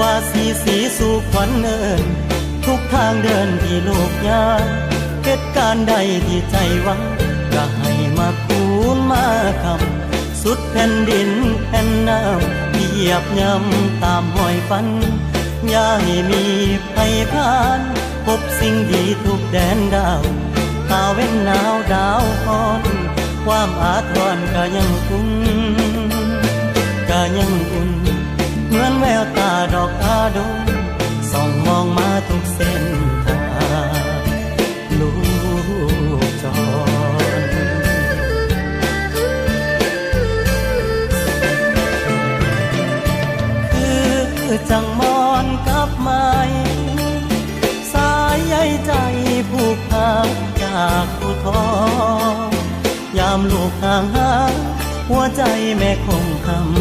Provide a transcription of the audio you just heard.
ว่าสีสีสู่ขวัญเนิน ทุกทางเดินที่โลกยานเหตุการณ์ใดที่ใจหวังก็ให้มาคูณมาคำสุดแผ่นดินแผ่นน้ำเหยียบย่ำตามหอยฟัน อย่าให้มีภัยผ่านพบสิ่งดีทุกแดนดาวตาเว้นหนาวดาวอ่อนความอาทรก็ยังคุ้นก็ยังอุ่นเหมือนแววตา ดงส่องมองมาทุกเส้นทางลูกจรคือจังมอนกับไม้สายใยใจผูกพันจากผู้ทองยามลูกห่างหาหัวใจแม่คงคำ